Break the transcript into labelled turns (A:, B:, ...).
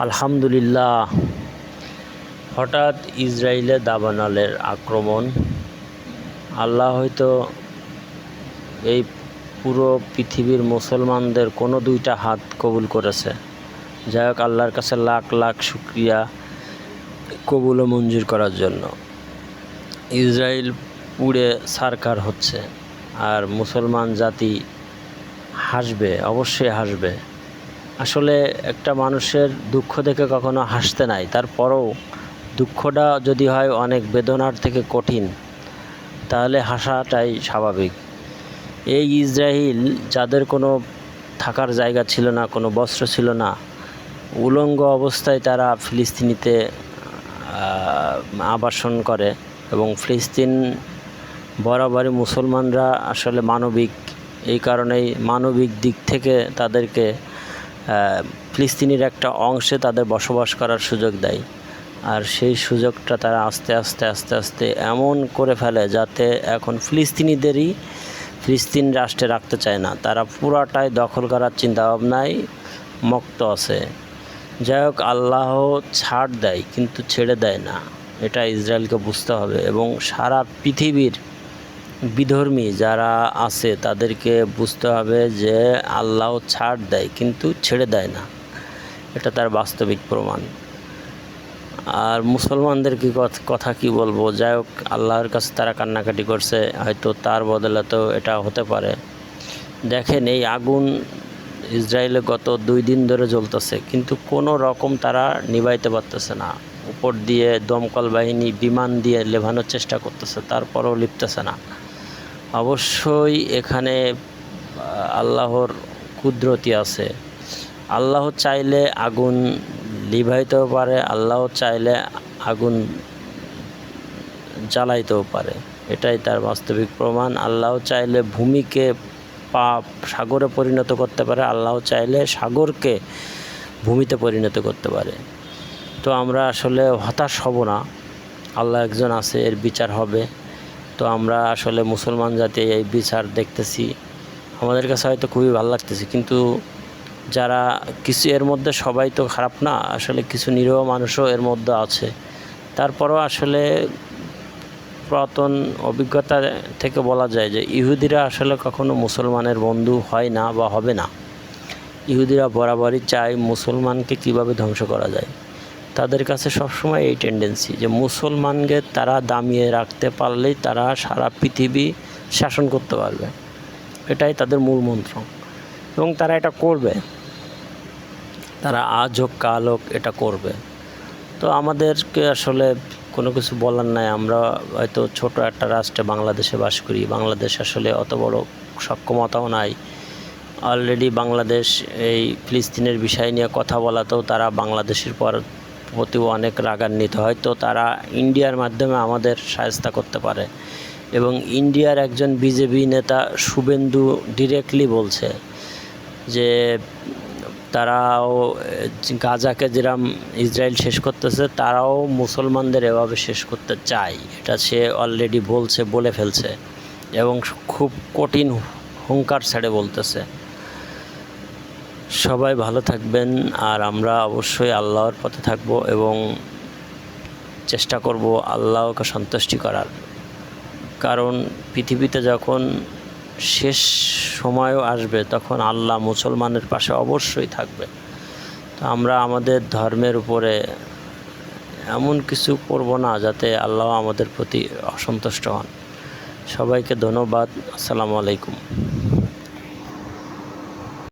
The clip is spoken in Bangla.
A: আলহামদুলিল্লাহ। হঠাৎ ইসরায়েলে দাবানলের আক্রমণ। আল্লাহ হয়তো এই পুরো পৃথিবীর মুসলমানদের কোনো দুইটা হাত কবুল করেছে। যাই হোক, আল্লাহর কাছে লাখ লাখ শুক্রিয়া কবুল ও মঞ্জুর করার জন্য। ইসরায়েল পুড়ে সারকার হচ্ছে। আর মুসলমান জাতি হাসবে, অবশ্যই হাসবে। আসলে একটা মানুষের দুঃখ দেখে কখনো হাসতে নাই। তারপরেও দুঃখটা যদি হয় অনেক বেদনার থেকে কঠিন, তাহলে হাসাটাই স্বাভাবিক। এই ইসরায়েল যাদের কোনো থাকার জায়গা ছিল না, কোনো বস্ত্র ছিল না, উলঙ্গ অবস্থায় তারা ফিলিস্তিনিতে আবাসন করে এবং ফিলিস্তিন বরাবরই মুসলমানরা আসলে মানবিক, এই কারণেই মানবিক দিক থেকে তাদেরকে ফিলিস্তিনির একটা অংশে তাদের বসবাস করার সুযোগ দেয়। আর সেই সুযোগটা তারা আস্তে আস্তে আস্তে আস্তে এমন করে ফেলে যাতে এখন ফিলিস্তিনিদেরই ফিলিস্তিন রাষ্ট্রে রাখতে চায় না। তারা পুরাটাই দখল করার চিন্তাভাবনায় মক্ত আছে। যাই হোক, আল্লাহ ছাড় দেয় কিন্তু ছেড়ে দেয় না। এটা ইসরায়েলকে বুঝতে হবে এবং সারা পৃথিবীর বিধর্মী যারা আছে তাদেরকে বুঝতে হবে যে আল্লাহ ছাড় দেয় কিন্তু ছেড়ে দেয় না। এটা তার বাস্তবিক প্রমাণ। আর মুসলমানদের কি কথ- কি বলব? যাই হোক, আল্লাহর কাছে তারা কান্নাকাটি করছে, হয়তো তার বদলে তো এটা হতে পারে। দেখেন, এই আগুন ইসরায়েলে গত দুই দিন ধরে জ্বলতেছে, কিন্তু কোনো রকম তারা নিভাইতে পারতেছে না। উপর দিয়ে দমকল বাহিনী বিমান দিয়ে লেভানোর চেষ্টা করতেছে, তারপরেও লিপতেছে না। অবশ্যই এখানে আল্লাহর কুদরতি আছে। আল্লাহ চাইলে আগুন লিভাইতেও পারে, আল্লাহ চাইলে আগুন জ্বালাইতেও পারে। এটাই তার বাস্তবিক প্রমাণ। আল্লাহ চাইলে ভূমিকে পা সাগরে পরিণত করতে পারে, আল্লাহ চাইলে সাগরকে ভূমিতে পরিণত করতে পারে। তো আমরা আসলে হতাশ হব না। আল্লাহ একজন আছে, এর বিচার হবে। তো আমরা আসলে মুসলমান জাতি এই বিচার দেখতেছি। আমাদের কাছে হয়তো খুবই ভালো লাগতেছে, কিন্তু যারা কিছু এর মধ্যে সবাই তো খারাপ না, আসলে কিছু নিরীহ মানুষও এর মধ্যে আছে। তারপরও আসলে পুরাতন অভিজ্ঞতা থেকে বলা যায় যে ইহুদিরা আসলে কখনো মুসলমানের বন্ধু হয় না বা হবে না। ইহুদিরা বরাবরই চায় মুসলমানকে কীভাবে ধ্বংস করা যায়। তাদের কাছে সবসময় এই টেন্ডেন্সি যে মুসলমানকে তারা দামিয়ে রাখতে পারলেই তারা সারা পৃথিবী শাসন করতে পারবে। এটাই তাদের মূল মন্ত্র। এবং তারা এটা করবে। তারা আজ হোক, কাল হোক এটা করবে। তো আমাদেরকে আসলে কোনো কিছু বলার নাই। আমরা হয়তো ছোট একটা রাষ্ট্রে বাংলাদেশে বাস করি। বাংলাদেশ আসলে অত বড় সক্ষমতাও নাই। অলরেডি বাংলাদেশ এই ফিলিস্তিনের বিষয় নিয়ে কথা বলাতেও তারা বাংলাদেশের পর প্রতিও অনেক রাগান্বিত হয়তো তারা ইন্ডিয়ার মাধ্যমে আমাদের সাহায্য করতে পারে। এবং ইন্ডিয়ার একজন বিজেপি নেতা শুভেন্দু ডিরেক্টলি বলছে যে, তারাও গাজাকে যেরকম ইসরায়েল শেষ করতেছে, তারাও মুসলমানদের এভাবে শেষ করতে চায়। এটা সে অলরেডি বলছে, বলে ফেলছে। এবং খুব কঠিন হুঙ্কার ছেড়ে বলতেছে। সবাই ভালো থাকবেন আর আমরা অবশ্যই আল্লাহর পথে থাকব এবং চেষ্টা করব আল্লাহকে সন্তুষ্টি করার। কারণ পৃথিবীতে যখন শেষ সময়ও আসবে, তখন আল্লাহ মুসলমানের পাশে অবশ্যই থাকবে। তো আমরা আমাদের ধর্মের উপরে এমন কিছু করব না যাতে আল্লাহ আমাদের প্রতি অসন্তুষ্ট হন। সবাইকে ধন্যবাদ। আসসালামু আলাইকুম।